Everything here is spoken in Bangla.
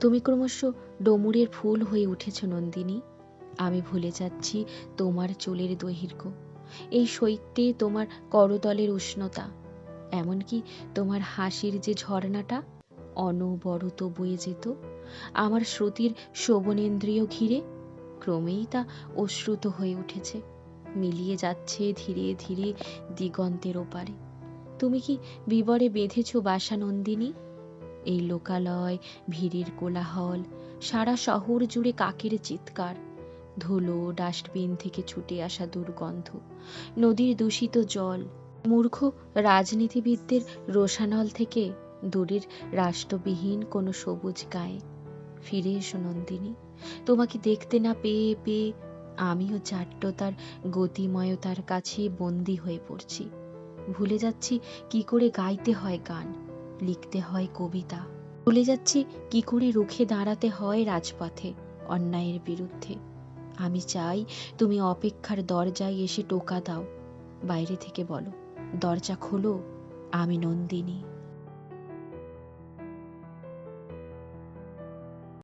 তুমি ক্রমশ ডমুরের ফুল হয়ে উঠেছ নন্দিনী। আমি ভুলে যাচ্ছি তোমার চুলের দৈর্ঘ্য। এই শৈত্যে তোমার করতলের উষ্ণতা। এমনকি তোমার হাসির যে ঝর্ণাটা, অনবরত বয়ে যেত। আমার শ্রুতির শোভনেন্দ্রিয় ঘিরে ক্রমেই তা অশ্রুত হয়ে উঠেছে। মিলিয়ে যাচ্ছে ধীরে ধীরে দিগন্তের ওপারে। তুমি কি বিবরে বেঁধেছ বাসা নন্দিনী? এই লোকালয়, ভিড়ের কোলাহল, সারা শহর জুড়ে কাকের চিৎকার, ধুলো ডাস্টবিন থেকে ছুটে আসা দুর্গন্ধ, নদীর দূষিত জল, মূর্খ রাজনীতিবিদদের রোষানল থেকে দূরের রাষ্ট্রবিহীন কোনো সবুজ গায়ে। ফিরে এসো নন্দিনী, তোমাকে দেখতে না পেয়ে পেয়ে আমিও চাট্টতার গতিময়তার কাছে বন্দি হয়ে পড়ছি। ভুলে যাচ্ছি কি করে গাইতে হয় গান। লিখতে হয় কবিতা। ভুলে যাচ্ছি কি করে রুখে দাঁড়াতে হয় রাজপথে অন্যায়ের বিরুদ্ধে। আমি চাই তুমি অপেক্ষার দরজায় এসে টোকা দাও। বাইরে থেকে বলো, দরজা খোলো, আমি নন্দিনী।